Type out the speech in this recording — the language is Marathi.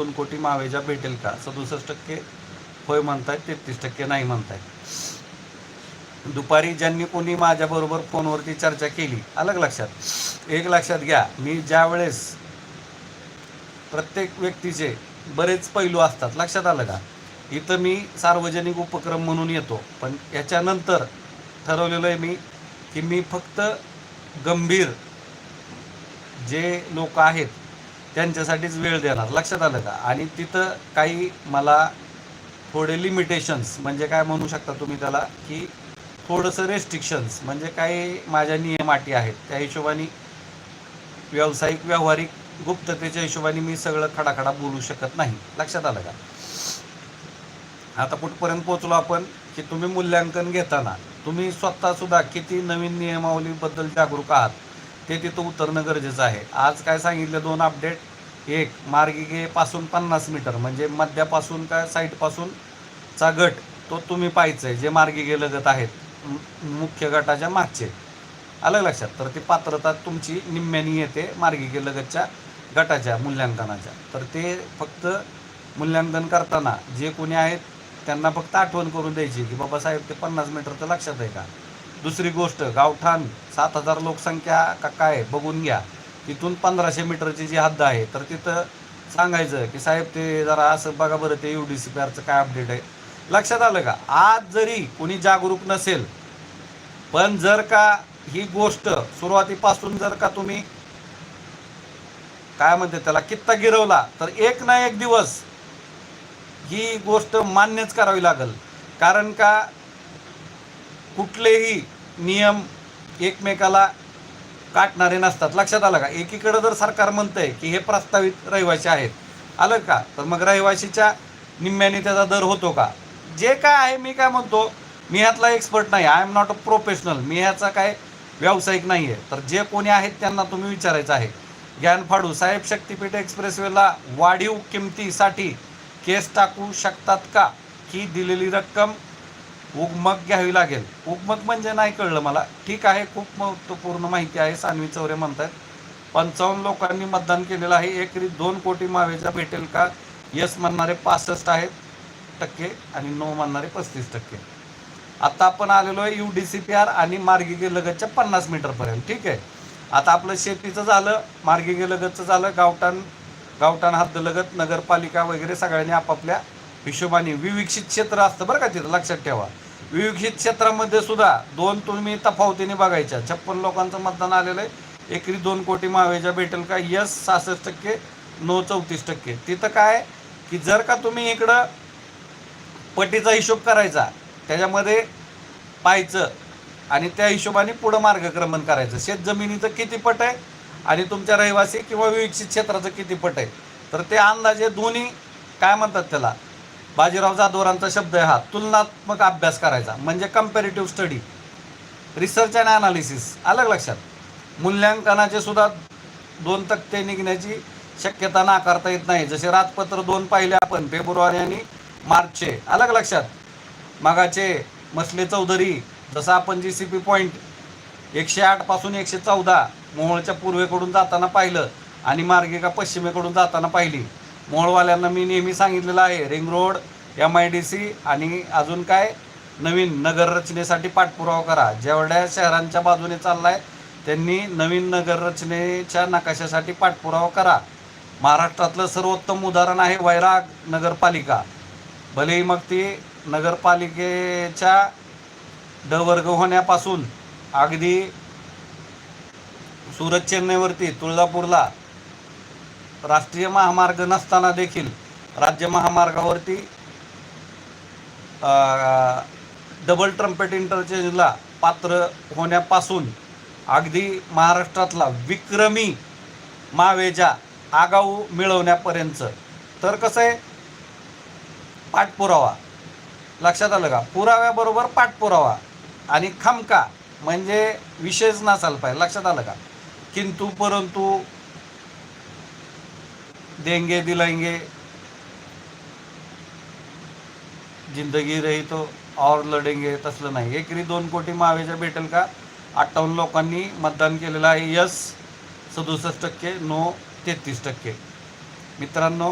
दोन कोटी मावेजा भेटेल का? सदुसष्ट टक्के होय म्हणतायत तेहतीस टक्के नाही म्हणतायत. दुपारी ज्यांनी कोणी माझ्याबरोबर फोनवरती चर्चा केली अलग लक्षात. एक लक्षात घ्या मी ज्या वेळेस प्रत्येक व्यक्तीचे बरेच पैलू असतात लक्षात आलं का? इथं मी सार्वजनिक उपक्रम म्हणून येतो पण याच्यानंतर ठरवलेलं आहे मी की मी फक्त गंभीर जे लोक आहेत त्यांच्यासाठीच वेळ देणार. लक्षात आलं का? आणि तिथं काही मला थोडे लिमिटेशन्स म्हणजे काय म्हणू शकता तुम्ही त्याला? की थोडंसं रेस्ट्रिक्शन्स म्हणजे काही माझ्या नियमाटी आहेत. त्या हिशोबाने व्यावसायिक व्यावहारिक गुप्ततेच्या हिशोबाने मी सगळं खडाखडा बोलू शकत नाही. लक्षात आलं का? आता कुठपर्यंत पोहोचलो आपण? की तुम्ही मूल्यांकन घेताना. तुम्ही स्वतः सुद्धा किती नवीन नियमावलीबद्दल जागरूक आहात? ते तिथं उतरणं गरजेचं आहे. आज काय सांगितलं दोन अपडेट एक मार्गिकेपासून पन्नास मीटर म्हणजे मध्यापासून काय साईडपासून चा गट तो तुम्ही पाहायचं आहे जे मार्गिके लगत आहेत मुख्य गटाच्या मागचे. आलं लक्षात? तर ती पात्रता तुमची निम्म्यानी येते मार्गिके लगतच्या गटाच्या मूल्यांकनाच्या. तर ते फक्त मूल्यांकन करताना जे कोणी आहेत त्यांना फक्त आठवण करून द्यायची की बाबा साहेब ते पन्नास मीटर तर लक्षात आहे का? दुसरी गोष्ट गावठाण सात हजार लोकसंख्या का काय बघून घ्या. तिथून पंधराशे मीटरची जी हद्द आहे तर तिथं सांगायचं की साहेब ते जरा असं बघा बरं ते यू डी सी पी आरचं काय अपडेट आहे. लक्षात आलं का? आज जरी कोणी जागरूक नसेल पण जर का ही गोष्ट सुरुवातीपासून जर का तुम्ही काय म्हणते त्याला कित्ता गिरवला तर एक ना एक दिवस ही गोष्ट मान्यच करावी लागेल. कारण का कुठलेही नियम एकमेकाला काटणारे नसतात. लक्षात आलं का? एकीकडं जर सरकार म्हणतंय की हे प्रस्तावित रहिवासी आहेत आलं का? तर मग रहिवाशीच्या निम्म्याने त्याचा दर होतो का? जे काय आहे मी काय म्हणतो मी ह्यातला एक्सपर्ट नाही. I am not a professional मी ह्याचा काय व्यावसायिक नाही आहे तर जे कोणी आहेत त्यांना तुम्ही विचारायचं आहे. ज्ञान फाडू साहेब शक्तीपीठ एक्सप्रेसवेला वाढीव किमतीसाठी केस टाकू शकतात का? ही दिलेली रक्कम उगमक घ्यावी लागेल. उगमक म्हणजे नाही कळलं मला. ठीक आहे खूप महत्त्वपूर्ण माहिती आहे सानवी चौरे म्हणतात. पंचावन्न लोकांनी मतदान केलेलं आहे. एकरी दोन कोटी मावेजा भेटेल का? यस म्हणणारे पासष्ट आहेत टक्के आणि नो म्हणणारे पस्तीस टक्के. आता आपण आलेलो आहे U D C P R आणि मार्गिके लगतच्या पन्नास मीटरपर्यंत ठीक आहे? आता आपलं शेतीचं झालं मार्गिके लगतचं झालं गावठाण गावठाण हद्दलगत नगरपालिका वगैरे सगळ्यांनी आपापल्या हिशोबाने विविक्षित क्षेत्र असतं बरं का तिथं लक्षात ठेवा. विविक्षित क्षेत्रामध्ये सुद्धा दोन तुम्ही तफावतीने बघायच्या. छप्पन लोकांचं मतदान आलेलं आहे. एकरी दोन कोटी महावेजा भेटेल का? यस सहासष्ट टक्के. नो चौतीस टक्के. तिथं काय? की जर का तुम्ही इकडं पटीचा हिशोब करायचा त्याच्यामध्ये पाहायचं आणि त्या हिशोबाने पुढं मार्गक्रमण करायचं. शेत जमिनीचं किती पट आहे? आणि तुमच्या रहिवासी किंवा विविक्षित क्षेत्राचं किती पट आहे? तर ते अंदाजे दोन्ही काय म्हणतात त्याला? बाजीराव जाधवरांचा शब्द आहे हा तुलनात्मक अभ्यास करायचा म्हणजे comparative study research and analysis अलग लक्षात? मूल्यांकनाचे सुद्धा दोन तक्ते निघण्याची शक्यता नाकारता येत नाही. जसे राजपत्र दोन पाहिले आपण फेब्रुवारी आणि मार्चचे. अलग लक्षात? मागाचे मसले चौधरी जसं आपण जी सी पी पॉईंट एकशे आठपासून एकशे चौदा मोहोळच्या पूर्वेकडून जाताना पाहिलं आणि मार्गिका पश्चिमेकडून जाताना पाहिली. मोहोळवाल्यांना मी नेहमी सांगितलेलं आहे ring road M I D C आणि अजून काय? नवीन नगर रचनेसाठी पाठपुरावा करा. जेवढ्या शहरांच्या बाजूने चाललाय त्यांनी नवीन नगर रचनेच्या नकाशासाठी पाठपुरावा करा. महाराष्ट्रातलं सर्वोत्तम उदाहरण आहे वैराग नगरपालिका. भलेही मग ती नगरपालिकेच्या ड वर्ग होण्यापासून अगदी सुरत चेन्नईवरती तुळजापूरला राष्ट्रीय महामार्ग नसताना देखील राज्य महामार्गावरती डबल ट्रम्पेट इंटरचेंजला पात्र होण्यापासून अगदी महाराष्ट्रातला विक्रमी मावेजा आगाऊ मिळवण्यापर्यंतचं तर कसं आहे? पाठपुरावा लक्षात आलं का? पुराव्याबरोबर पाठपुरावा आणि खमका म्हणजे विषयच नसायला पाहिजे लक्षात आलं का? किंतु परंतु देंगे दिलाएंगे। जिंदगी रही तो और लढेंगे तसलं नाही. एकरी दोन कोटी मावेजा भेटेल का? अठ्ठावन्न लोकांनी मतदान केलेलं आहे. यस सदुसष्ट टक्के नो तेहतीस टक्के. मित्रांनो